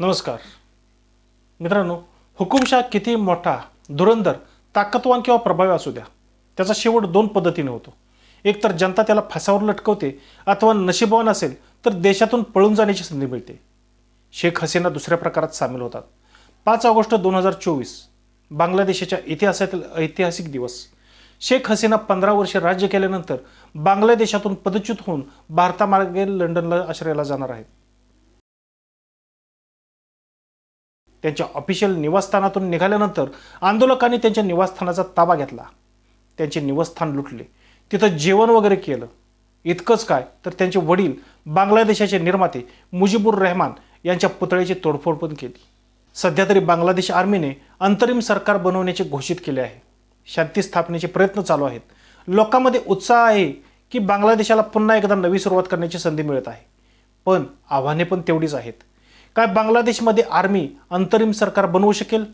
नमस्कार. मित्रांनो हुकुमशाह किती मोठा धुरंधर ताकदवान किंवा प्रभावी असू द्या त्याचा शेवट दोन पद्धतीने होतो. एक तर जनता त्याला फासावर लटकवते अथवा नशिबवान असेल तर देशातून पळून जाण्याची संधी मिळते. शेख हसीना दुसऱ्या प्रकारात सामील होतात. पाच ऑगस्ट दोन हजार चोवीस बांगलादेशाच्या इतिहासातील ऐतिहासिक दिवस. शेख हसीना पंधरा वर्षे राज्य केल्यानंतर बांगलादेशातून पदच्युत होऊन भारतामार्गे लंडनला आश्रयाला जाणार आहेत. त्यांच्या ऑफिशियल निवासस्थानातून निघाल्यानंतर आंदोलकांनी त्यांच्या निवासस्थानाचा ताबा घेतला. त्यांचे निवासस्थान लुटले. तिथं जेवण वगैरे केलं. इतकंच काय तर त्यांचे वडील बांगलादेशाचे निर्माते मुजीबुर रहमान यांच्या पुतळ्याची तोडफोड पण केली. सध्या तरी बांगलादेश आर्मीने अंतरिम सरकार बनवण्याचे घोषित केले आहे. शांती स्थापनेचे प्रयत्न चालू आहेत. लोकांमध्ये उत्साह आहे की बांगलादेशाला पुन्हा एकदा नवी सुरुवात करण्याची संधी मिळत आहे. पण आव्हाने पण तेवढीच आहेत. काय बांगलादेशमध्ये आर्मी अंतरिम सरकार बनवू शकेल?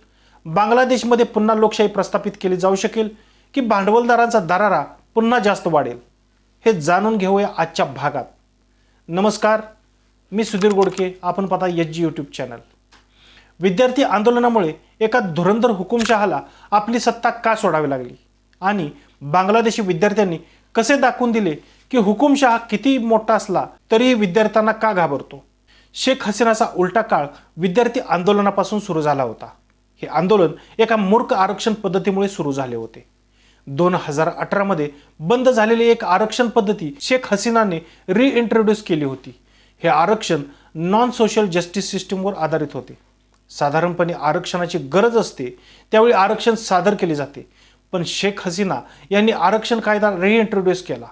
बांगलादेशमध्ये पुन्हा लोकशाही प्रस्थापित केली जाऊ शकेल की भांडवलदारांचा दरारा पुन्हा जास्त वाढेल? हे जाणून घेऊया आजच्या भागात. नमस्कार मी सुधीर गोडके आपण पाहता एच जी यूट्यूब चॅनल विद्यार्थी आंदोलनामुळे एका धुरंधर हुकुमशहाला आपली सत्ता का सोडावी लागली? आणि बांगलादेशी विद्यार्थ्यांनी कसे दाखवून दिले की हुकुमशहा किती मोठा असला तरीही विद्यार्थ्यांना का घाबरतो? शेख हसीनाचा उलटा काळ विद्यार्थी आंदोलनापासून सुरू झाला होता. हे आंदोलन एका मूर्ख आरक्षण पद्धतीमुळे सुरू झाले होते. दोन हजार अठरामध्ये बंद झालेली एक आरक्षण पद्धती शेख हसीनाने रिइंट्रोड्यूस केली होती. हे आरक्षण नॉन सोशल जस्टिस सिस्टीमवर आधारित होते. साधारणपणे आरक्षणाची गरज असते त्यावेळी आरक्षण सादर केले जाते. पण शेख हसीना यांनी आरक्षण कायदा रिइंट्रोड्यूस केला.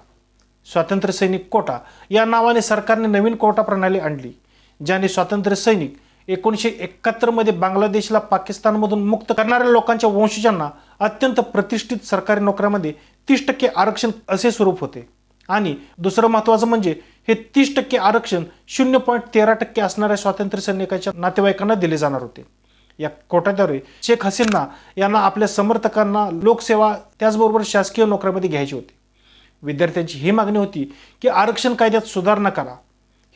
स्वातंत्र्य सैनिक कोटा या नावाने सरकारने नवीन कोटा प्रणाली आणली. ज्याने स्वातंत्र्य सैनिक एकोणीसशे एकाहत्तरमध्ये बांगलादेशला पाकिस्तानमधून मुक्त करणाऱ्या लोकांच्या वंशजांना अत्यंत प्रतिष्ठित सरकारी नोकऱ्यामध्ये तीस टक्के आरक्षण असे स्वरूप होते. आणि दुसरं महत्त्वाचं म्हणजे हे तीस टक्के आरक्षण शून्य पॉईंट तेरा टक्के असणाऱ्या स्वातंत्र्य सैनिकाच्या नातेवाईकांना दिले जाणार होते. या कोट्याद्वारे शेख हसीना यांना आपल्या समर्थकांना लोकसेवा त्याचबरोबर शासकीय नोकऱ्यामध्ये घ्यायची होती. विद्यार्थ्यांची ही मागणी होती की आरक्षण कायद्यात सुधारणा करा.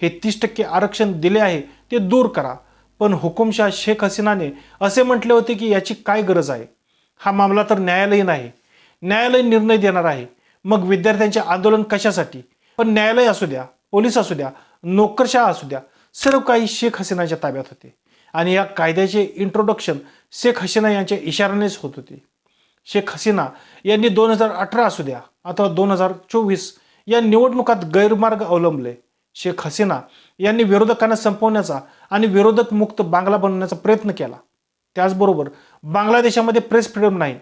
हे तीस टक्के आरक्षण दिले आहे ते दूर करा. पण हुकुमशाह शेख हसीनाने असे म्हटले होते की याची काय गरज आहे? हा मामला तर न्यायालयीन आहे. न्यायालय निर्णय देणार आहे. मग विद्यार्थ्यांचे आंदोलन कशासाठी? पण न्यायालय असू द्या पोलीस असू द्या नोकरशाह असू द्या सर्व काही शेख हसीनाच्या ताब्यात होते. आणि या कायद्याचे इंट्रोडक्शन शेख हसीना यांच्या इशाऱ्यानेच होत होते. शेख हसीना यांनी दोन हजार अठरा असू द्या अथवा दोन हजार चोवीस या निवडणुकात गैरमार्ग अवलंबले. शेख हसीना यांनी विरोधकांना संपवण्याचा आणि विरोधक मुक्त बांगला बनवण्याचा प्रयत्न केला. त्याचबरोबर बांगलादेशामध्ये प्रेस फ्रीडम नाही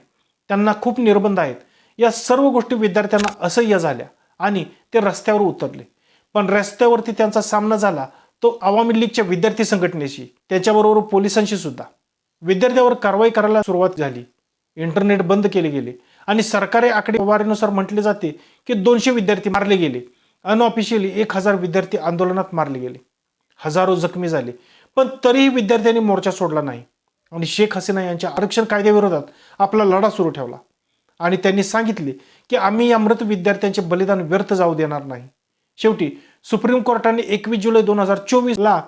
त्यांना खूप निर्बंध आहेत. या सर्व गोष्टी विद्यार्थ्यांना असह्य झाल्या आणि ते रस्त्यावर उतरले. पण रस्त्यावरती त्यांचा सामना झाला तो आवामी लीगच्या विद्यार्थी संघटनेशी त्याच्याबरोबर पोलिसांशी सुद्धा. विद्यार्थ्यावर कारवाई करायला सुरुवात झाली. इंटरनेट बंद केले गेले आणि सरकारी आकडेवारीनुसार म्हटले जाते की दोनशे विद्यार्थी मारले गेले. अनऑफिशियली एक हजार विद्यार्थी आंदोलनात मारले गेले. हजारो जखमी झाले. पण तरीही विद्यार्थ्यांनी मोर्चा सोडला नाही. आणि शेख हसीना यांच्या आरक्षण कायद्याविरोधात आपला लढा सुरू ठेवला. आणि त्यांनी सांगितले की आम्ही या मृत विद्यार्थ्यांचे बलिदान व्यर्थ जाऊ देणार नाही. शेवटी सुप्रीम कोर्टाने एकवीस जुलै दोन हजार चोवीसला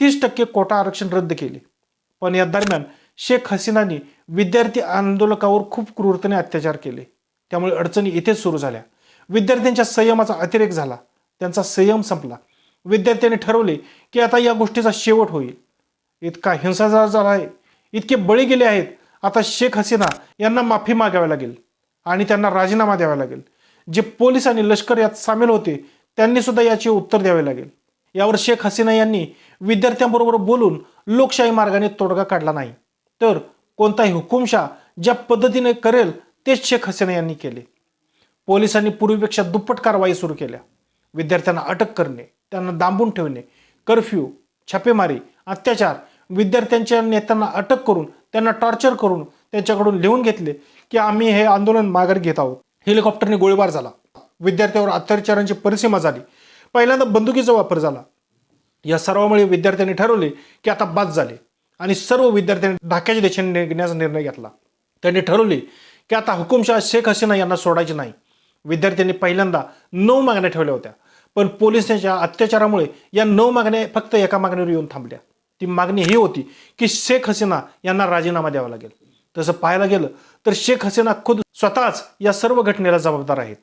तीस टक्के कोटा आरक्षण रद्द केले. पण या दरम्यान शेख हसीनानी विद्यार्थी आंदोलकावर खूप क्रूरतेने अत्याचार केले. त्यामुळे अडचणी इथेच सुरू झाल्या. विद्यार्थ्यांच्या संयमाचा अतिरेक झाला. त्यांचा संयम संपला. विद्यार्थ्यांनी ठरवले की आता या गोष्टीचा शेवट होईल. इतका हिंसाचार झाला आहे इतके बळी गेले आहेत आता शेख हसीना यांना माफी मागावी लागेल आणि त्यांना राजीनामा द्यावा लागेल. जे पोलीस आणि लष्कर यात सामील होते त्यांनी सुद्धा याचे उत्तर द्यावे लागेल. यावर शेख हसीना यांनी विद्यार्थ्यांबरोबर बोलून लोकशाही मार्गाने तोडगा काढला नाही. तर कोणताही हुकुमशाह ज्या पद्धतीने करेल तेच शेख हसीना यांनी केले. पोलिसांनी पूर्वीपेक्षा दुप्पट कारवाई सुरू केल्या. विद्यार्थ्यांना अटक करणे त्यांना दांबून ठेवणे कर्फ्यू छापेमारी अत्याचार विद्यार्थ्यांच्या नेत्यांना अटक करून त्यांना टॉर्चर करून त्यांच्याकडून लिहून घेतले की आम्ही हे आंदोलन माघार घेत आहोत. हेलिकॉप्टरने गोळीबार झाला. विद्यार्थ्यावर अत्याचारांची परिसीमा झाली. पहिल्यांदा बंदुकीचा वापर झाला. या सर्वामुळे विद्यार्थ्यांनी ठरवले की आता बाद झाले आणि सर्व विद्यार्थ्यांनी ढाक्याच्या दिशेने निघण्याचा निर्णय घेतला. त्यांनी ठरवले की आता हुकुमशाह शेख हसीना यांना सोडायचे नाही. विद्यार्थ्यांनी पहिल्यांदा नऊ मागण्या ठेवल्या होत्या. पण पोलिसांच्या अत्याचारामुळे या नऊ मागण्या फक्त एका मागणीवर येऊन थांबल्या. ती मागणी ही होती की शेख हसीना यांना राजीनामा द्यावा लागेल. तसं पाहायला गेलं तर शेख हसीना खुद स्वतःच या सर्व घटनेला जबाबदार आहेत.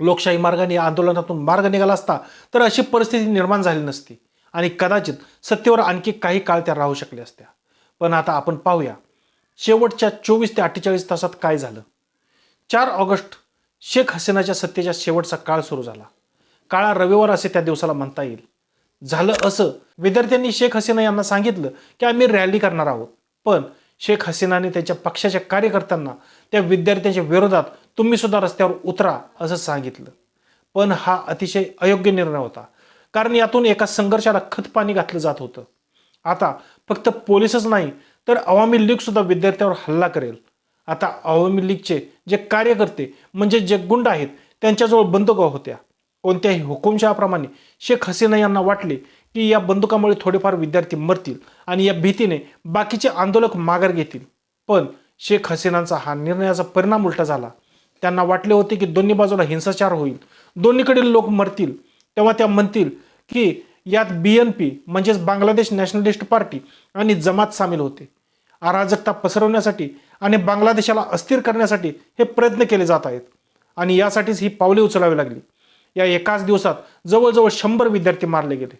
लोकशाही मार्गाने आंदोलनातून मार्ग निघाला असता तर अशी परिस्थिती निर्माण झाली नसती आणि कदाचित सत्तेवर आणखी काही काळ त्या राहू शकल्या असत्या. पण आता आपण पाहूया शेवटच्या चोवीस ते अठ्ठेचाळीस तासात काय झालं? चार ऑगस्ट शेख हसीनाच्या सत्तेच्या शेवटचा काळ सुरू झाला. काळा रविवार असे त्या दिवसाला म्हणता येईल. झालं असं. विद्यार्थ्यांनी शेख हसीना यांना सांगितलं की आम्ही रॅली करणार आहोत. पण शेख हसीनाने त्यांच्या पक्षाच्या कार्यकर्त्यांना त्या विद्यार्थ्यांच्या विरोधात तुम्ही सुद्धा रस्त्यावर उतरा असं सांगितलं. पण हा अतिशय अयोग्य निर्णय होता. कारण यातून एका संघर्षाला खतपाणी घातलं जात होतं. आता फक्त पोलीसच नाही तर अवामी लीग सुद्धा विद्यार्थ्यावर हल्ला करेल. आता अवामी लीगचे जे कार्यकर्ते म्हणजे जे गुंड आहेत त्यांच्याजवळ बंदुका होत्या. कोणत्याही हुकुमशहाप्रमाणे शेख हसीना यांना वाटले की या बंदुकामुळे थोडेफार विद्यार्थी मरतील आणि या भीतीने बाकीचे आंदोलक माघार घेतील. पण शेख हसीनांचा हा निर्णयाचा परिणाम उलटा झाला. त्यांना वाटले होते की दोन्ही बाजूला हिंसाचार होईल. दोन्हीकडील लोक मरतील. तेव्हा त्या म्हणतील की यात बी एन पी म्हणजेच बांगलादेश नॅशनलिस्ट पार्टी आणि जमात सामील होते. अराजकता पसरवण्यासाठी आणि बांगलादेशाला अस्थिर करण्यासाठी हे प्रयत्न केले जात आहेत. आणि यासाठीच ही पावले उचलावी लागली. या एकाच दिवसात जवळजवळ शंभर विद्यार्थी मारले गेले.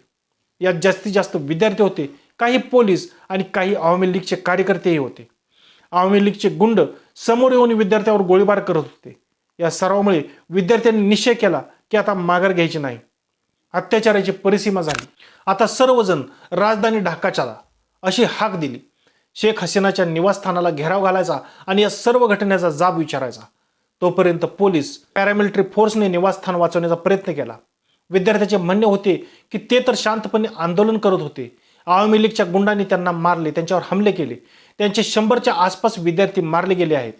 यात जास्तीत जास्त विद्यार्थी होते काही पोलीस आणि काही आवामी लीगचे कार्यकर्तेही होते. आवामी लीगचे गुंड समोर येऊन विद्यार्थ्यावर गोळीबार करत होते. या सर्वामुळे विद्यार्थ्यांनी निश्चय केला की आता माघार घ्यायची नाही. अत्याचाराची परिसीमा झाली. आता सर्वजण राजधानी ढाकाच्या अशी हाक दिली. शेख हसीनाच्या निवासस्थानाला घेराव घालायचा आणि या सर्व घटनेचा जाब विचारायचा. तोपर्यंत पोलीस पॅरामिलिटरी फोर्सने निवासस्थान वाचवण्याचा प्रयत्न केला. विद्यार्थ्याचे म्हणणे होते की ते तर शांतपणे आंदोलन करत होते. आवामी लीगच्या गुंडांनी त्यांना मारले त्यांच्यावर हमले केले. त्यांचे शंभरच्या आसपास विद्यार्थी मारले गेले आहेत.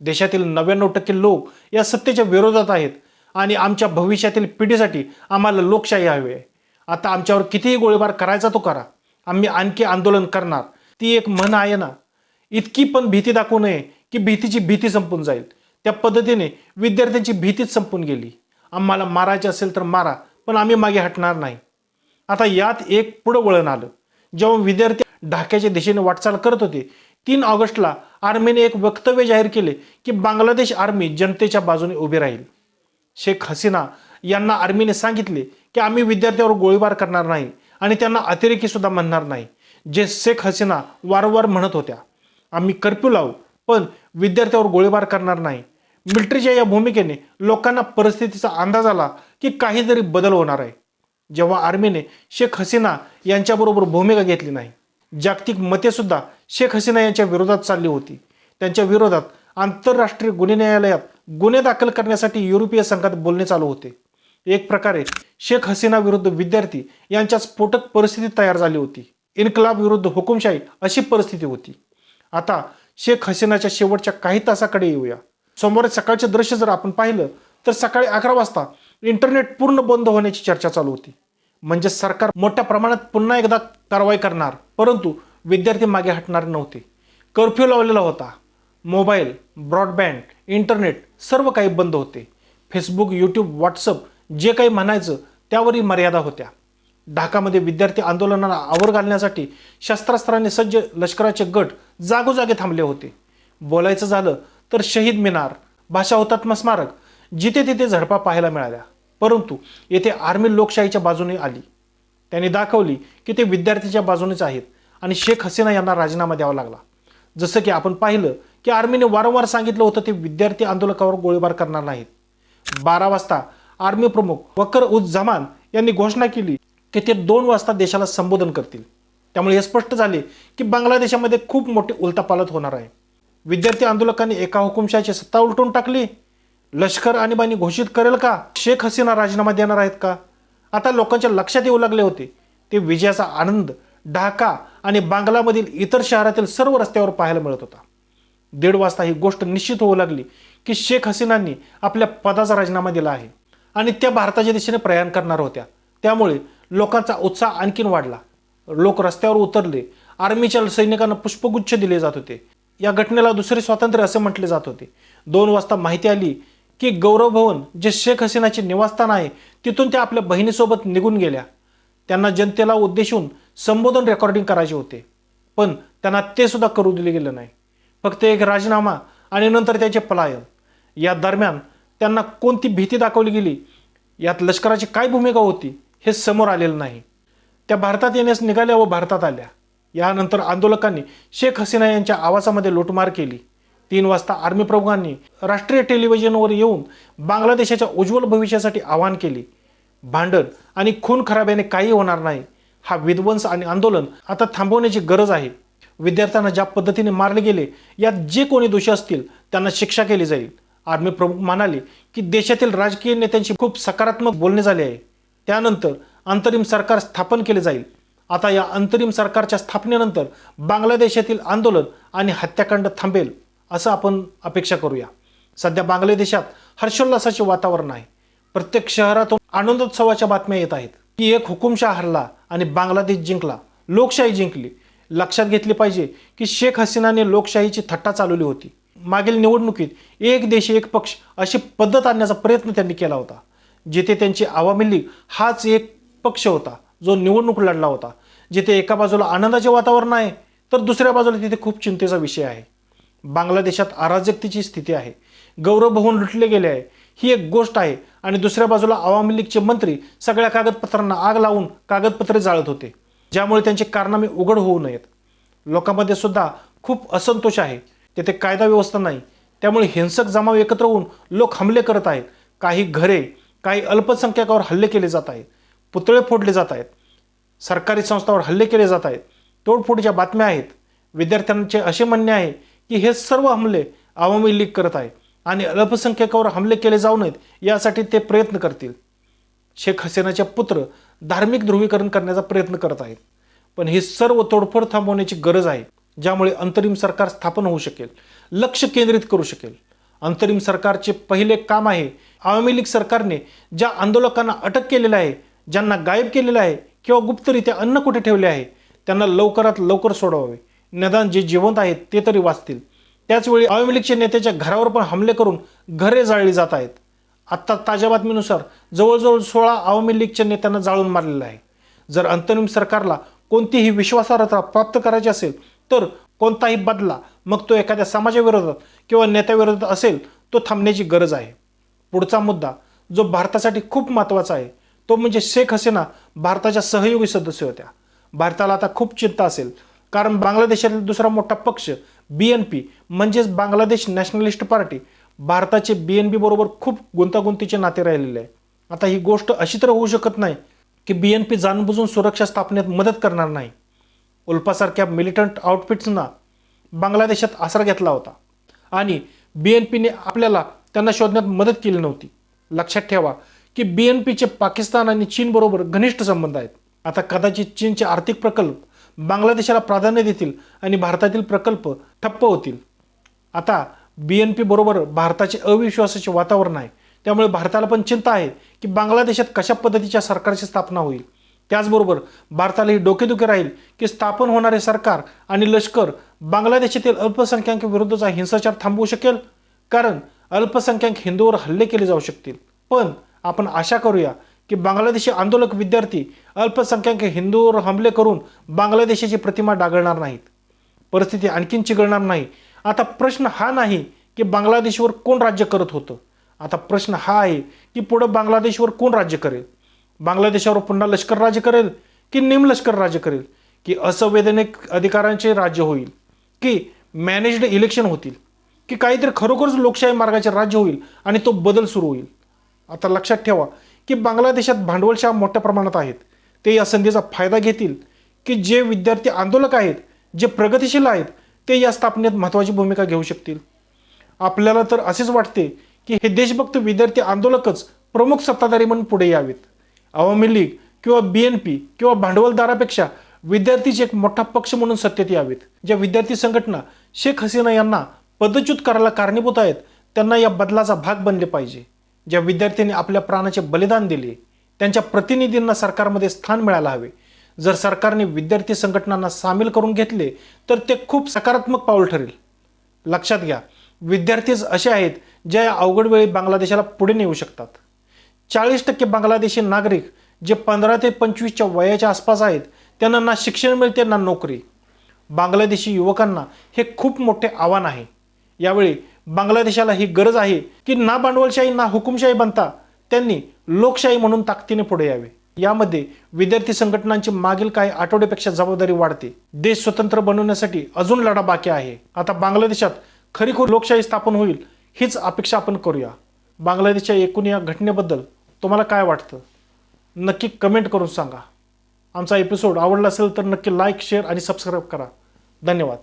देशातील नव्याण्णव टक्के लोक या सत्तेच्या विरोधात आहेत आणि आमच्या भविष्यातील पिढीसाठी आम्हाला लोकशाही हवी आहे. आता आमच्यावर कितीही गोळीबार करायचा तो करा. आम्ही आणखी आंदोलन करणार. ती एक म्हण आहे ना इतकी पण भीती दाखवू नये की भीतीची भीती संपून जाईल. त्या पद्धतीने विद्यार्थ्यांची भीतीच संपून गेली. आम्हाला मारायचे असेल तर मारा पण आम्ही मागे हटणार नाही. आता यात एक पुढं वळण आलं. जेव्हा विद्यार्थी ढाक्याच्या दिशेने वाटचाल करत होते तीन ऑगस्टला आर्मीने एक वक्तव्य जाहीर केले की बांगलादेश आर्मी जनतेच्या बाजूने उभी राहील. शेख हसीना यांना आर्मीने सांगितले की आम्ही विद्यार्थ्यावर गोळीबार करणार नाही आणि त्यांना अतिरेकी सुद्धा म्हणणार नाही. जे शेख हसीना वारंवार म्हणत होत्या आम्ही कर्फ्यू लावू पण विद्यार्थ्यावर गोळीबार करणार नाही. मिलिटरीच्या या भूमिकेने लोकांना परिस्थितीचा अंदाज आला की काहीतरी बदल होणार आहे. जेव्हा आर्मीने शेख हसीना यांच्याबरोबर भूमिका घेतली नाही जागतिक मतेसुद्धा शेख हसीना यांच्या विरोधात चालली होती. त्यांच्या विरोधात आंतरराष्ट्रीय गुन्हे न्यायालयात गुन्हे दाखल करण्यासाठी युरोपीय संघात बोलणे चालू होते. एक प्रकारे शेख हसीना विरुद्ध विद्यार्थी यांच्या स्फोटक परिस्थिती तयार झाली होती. इन्कलाब विरुद्ध हुकुमशाही अशी परिस्थिती होती. आता शेख हसीनाच्या शेवटच्या काही तासाकडे येऊया. सोमवारी सकाळचे दृश्य जर आपण पाहिलं तर सकाळी अकरा वाजता इंटरनेट पूर्ण बंद होण्याची चर्चा चालू होती. म्हणजे सरकार मोठ्या प्रमाणात पुन्हा एकदा कारवाई करणार परंतु विद्यार्थी मागे हटणार नव्हते. कर्फ्यू लावलेला होता. मोबाईल ब्रॉडबँड इंटरनेट सर्व काही बंद होते. फेसबुक यूट्यूब व्हॉट्सअप जे काही म्हणायचं त्यावरही मर्यादा होत्या. ढाकामध्ये विद्यार्थी आंदोलनाला आवर घालण्यासाठी शस्त्रास्त्राने सज्ज लष्कराचे गट जागोजागे थांबले होते. बोलायचं झालं तर शहीद मिनार भाषा हुतात्मा स्मारक जिथे तिथे झडपा पाहायला मिळाल्या. परंतु येथे आर्मी लोकशाहीच्या बाजूने आली. त्यांनी दाखवली की ते विद्यार्थीच्या बाजूनेच आहेत आणि शेख हसीना यांना राजीनामा द्यावा लागला. जसं की आपण पाहिलं की आर्मीने वारंवार सांगितलं होतं ते विद्यार्थी आंदोलकावर गोळीबार करणार नाहीत. बारा वाजता आर्मी प्रमुख वकर उज जमान यांनी घोषणा केली. की ते दोन वाजता देशाला संबोधन करतील. त्यामुळे हे स्पष्ट झाले की बांगलादेशामध्ये खूप मोठी उलतापालत होणार आहे. विद्यार्थी आंदोलकांनी एका हुकुमशाहीची सत्ता उलटून टाकली. लष्कर आणीबाणी घोषित करेल का? शेख हसीना राजीनामा देणार आहेत का? आता लोकांच्या लक्षात येऊ लागले होते. ते विजयाचा आनंद ढाका आणि बांगलामधील इतर शहरातील सर्व रस्त्यावर पाहायला मिळत होता. दीड वाजता ही गोष्ट निश्चित होऊ लागली की शेख हसीनांनी आपल्या पदाचा राजीनामा दिला आहे आणि त्या भारताच्या दिशेने प्रयाण करणार होत्या. त्यामुळे लोकांचा उत्साह आणखीन वाढला. लोक रस्त्यावर उतरले. आर्मीच्या सैनिकांना पुष्पगुच्छ दिले जात होते. या घटनेला दुसरे स्वातंत्र्य असे म्हटले जात होते. दोन वाजता माहिती आली की गौरव भवन जे शेख हसीनाचे निवासस्थान आहे तिथून त्या आपल्या बहिणीसोबत निघून गेल्या. त्यांना जनतेला उद्देशून संबोधन रेकॉर्डिंग करायचे होते. पण त्यांना ते सुद्धा करू दिले गेलं नाही. फक्त एक राजीनामा आणि नंतर त्याचे पलायन. या दरम्यान त्यांना कोणती भीती दाखवली गेली? यात लष्कराची काय भूमिका होती? हे समोर आलेलं नाही. त्या भारतात येण्यास निघाल्या व भारतात आल्या. यानंतर आंदोलकांनी शेख हसीना यांच्या आवासामध्ये लुटमार केली. तीन वाजता आर्मी प्रमुखांनी राष्ट्रीय टेलिव्हिजनवर येऊन बांगलादेशाच्या उज्ज्वल भविष्यासाठी आवाहन केले. भांडण आणि खून खराब्याने काही होणार नाही. हा विध्वंस आणि आंदोलन आता थांबवण्याची गरज आहे. विद्यार्थ्यांना ज्या पद्धतीने मारले गेले यात जे कोणी दोषी असतील त्यांना शिक्षा केली जाईल. आर्मी प्रमुख म्हणाले की देशातील राजकीय नेत्यांशी खूप सकारात्मक बोलणे झाले आहे. त्यानंतर अंतरिम सरकार स्थापन केले जाईल. आता या अंतरिम सरकारच्या स्थापनेनंतर बांगलादेशातील आंदोलन आणि हत्याकांड थांबेल असं आपण अपेक्षा करूया. सध्या बांगलादेशात हर्षोल्लासाचे वातावरण आहे. प्रत्येक शहरातून आनंदोत्सवाच्या बातम्या येत आहेत. की एक हुकुमशाह हरला आणि बांगलादेश जिंकला लोकशाही जिंकली. लक्षात घेतली पाहिजे की शेख हसीनाने लोकशाहीची थट्टा चालवली होती. मागील निवडणुकीत एक देश एक पक्ष अशी पद्धत आणण्याचा प्रयत्न त्यांनी केला होता. जिथे त्यांची आवामी लीग हाच एक पक्ष होता जो निवडणूक लढला होता. जिथे एका बाजूला आनंदाचे वातावरण आहे तर दुसऱ्या बाजूला तिथे खूप चिंतेचा विषय आहे. बांगलादेशात अराजकतेची स्थिती आहे. गौरव होऊन लुटले गेले आहे. ही एक गोष्ट आहे. आणि दुसऱ्या बाजूला आवामी लीगचे मंत्री सगळ्या कागदपत्रांना आग लावून कागदपत्रे जाळत होते. ज्यामुळे त्यांचे कारनामे उघड होऊ नयेत. लोकांमध्ये सुद्धा खूप असंतोष आहे. तेथे कायदा व्यवस्था नाही. त्यामुळे हिंसक जमाव एकत्र होऊन लोक हमले करत आहेत. काही घरे काही अल्पसंख्याकावर हल्ले केले जात आहेत पुतळे फोडले जात आहेत सरकारी संस्थांवर हल्ले केले जात आहेत. तोडफोडीच्या बातम्या आहेत. विद्यार्थ्यांचे असे म्हणणे आहे की हे सर्व हमले आवामी लीग करत आहे आणि अल्पसंख्याकावर हमले केले जाऊ नयेत यासाठी ते प्रयत्न करतील. शेख हसीनाचे पुत्र धार्मिक ध्रुवीकरण करण्याचा प्रयत्न करत आहेत. पण ही सर्व तोडफोड थांबवण्याची गरज आहे ज्यामुळे अंतरिम सरकार स्थापन होऊ शकेल लक्ष केंद्रित करू शकेल. अंतरिम सरकारचे पहिले काम आहे आवामी लीग सरकारने ज्या आंदोलकांना अटक केलेलं आहे ज्यांना गायब केलेलं आहे किंवा गुप्तरित्या अन्न कुठे ठेवले आहे त्यांना लवकरात लवकर सोडवावे. निदान जे जिवंत आहेत ते तरी वाचतील. त्याचवेळी आवामी लीगच्या नेत्याच्या घरावर पण हमले करून घरे जाळली जात आहेत. आत्ता ताज्या बातमीनुसार जवळजवळ सोळा आवामी लीगच्या नेत्यांना जाळून मारलेलं आहे. जर अंतरिम सरकारला कोणतीही विश्वासार्हता प्राप्त करायची असेल तर कोणताही बदला मग तो एखाद्या समाजाविरोधात किंवा नेत्याविरोधात असेल तो थांबण्याची गरज आहे. पुढचा मुद्दा जो भारतासाठी खूप महत्त्वाचा आहे तो म्हणजे शेख हसीना भारताच्या सहयोगी सदस्य होत्या. भारताला आता खूप चिंता असेल कारण बांगलादेशातील दुसरा मोठा पक्ष बी एन पी म्हणजेच बांगलादेश नॅशनलिस्ट पार्टी भारताचे बी एन पी बरोबर खूप गुंतागुंतीचे नाते राहिलेले आहे. आता ही गोष्ट अशी तर होऊ शकत नाही की बी एन पी जाणबुजून सुरक्षा स्थापनेत मदत करणार नाही. उल्पासारख्या मिलिटंट आउटफिट्सना बांगलादेशात आसरा घेतला होता. आणि बी एन पीने आपल्याला त्यांना शोधण्यात मदत केली नव्हती. लक्षात ठेवा की बी एन पीचे पाकिस्तान आणि चीनबरोबर घनिष्ठ संबंध आहेत. आता कदाचित चीनचे आर्थिक प्रकल्प बांगलादेशाला प्राधान्य देतील आणि भारतातील प्रकल्प ठप्प होतील. आता बी एन पी बरोबर भारताचे अविश्वासाचे वातावरण आहे. त्यामुळे भारताला पण चिंता आहे की बांगलादेशात कशा पद्धतीच्या सरकारची स्थापना होईल. त्याचबरोबर भारताला ही डोकेदुखी राहील की स्थापन होणारे सरकार आणि लष्कर बांगलादेशातील अल्पसंख्याकांविरुद्धचा हिंसाचार थांबवू शकेल. कारण अल्पसंख्याक हिंदूवर हल्ले केले जाऊ शकतील. पण आपण आशा करूया की बांगलादेशी आंदोलक विद्यार्थी अल्पसंख्याक हिंदूवर हमले करून बांगलादेशाची प्रतिमा डागळणार नाहीत. परिस्थिती आणखीन चिघळणार नाही. आता प्रश्न हा नाही की बांगलादेशवर कोण राज्य करत होतं. आता प्रश्न हा आहे की पुढं बांगलादेशवर कोण राज्य करेल? बांगलादेशावर पुन्हा लष्कर राज्य करेल की निमलष्कर राज्य करेल? की असंवैधानिक अधिकारांचे राज्य होईल? की मॅनेज्ड इलेक्शन होतील? की काहीतरी खरोखरच लोकशाही मार्गाचे राज्य होईल आणि तो बदल सुरू होईल. आता लक्षात ठेवा की बांगलादेशात भांडवलशाह मोठ्या प्रमाणात आहेत. ते या संधीचा फायदा घेतील की जे विद्यार्थी आंदोलक आहेत जे प्रगतिशील आहेत ते या स्थापनेत महत्त्वाची भूमिका घेऊ शकतील. आपल्याला तर असेच वाटते की हे देशभक्त विद्यार्थी आंदोलकच प्रमुख सत्ताधारी म्हणून पुढे यावेत. आवामी लीग किंवा बी एन पी किंवा भांडवलदारापेक्षा विद्यार्थीचे एक मोठा पक्ष म्हणून सत्तेत यावेत ज्या विद्यार्थी संघटना शेख हसीना यांना पदच्युत करायला कारणीभूत आहेत. त्यांना या बदलाचा भाग बनले पाहिजे. ज्या विद्यार्थ्यांनी आपल्या प्राणाचे बलिदान दिले त्यांच्या प्रतिनिधींना सरकारमध्ये स्थान मिळायला हवे. जर सरकारने विद्यार्थी संघटनांना सामील करून घेतले तर ते खूप सकारात्मक पाऊल ठरेल. लक्षात घ्या विद्यार्थीच असे आहेत जे या अवघड वेळी बांगलादेशाला पुढे नेऊ शकतात. चाळीस टक्के बांगलादेशी नागरिक जे पंधरा ते पंचवीसच्या वयाच्या आसपास आहेत त्यांना ना शिक्षण मिळते ना नोकरी. बांगलादेशी युवकांना हे खूप मोठे आव्हान आहे. यावेळी बांगलादेशाला ही गरज आहे की ना भांडवलशाही ना हुकुमशाही बनता त्यांनी लोकशाही म्हणून ताकदीने पुढे यावे. यामध्ये विद्यार्थी संघटनांची मागील काही आठवड्यापेक्षा जबाबदारी वाढते. देश स्वतंत्र बनवण्यासाठी अजून लढा बाकी आहे. आता बांगलादेशात खरीखोर लोकशाही स्थापन होईल हीच अपेक्षा आपण करूया. बांगलादेशच्या एकूण या घटनेबद्दल तुम्हाला काय वाटतं? नक्की कमेंट करून सांगा. आमचा एपिसोड आवडला असेल तर नक्की लाईक शेअर आणि सबस्क्राईब करा. धन्यवाद.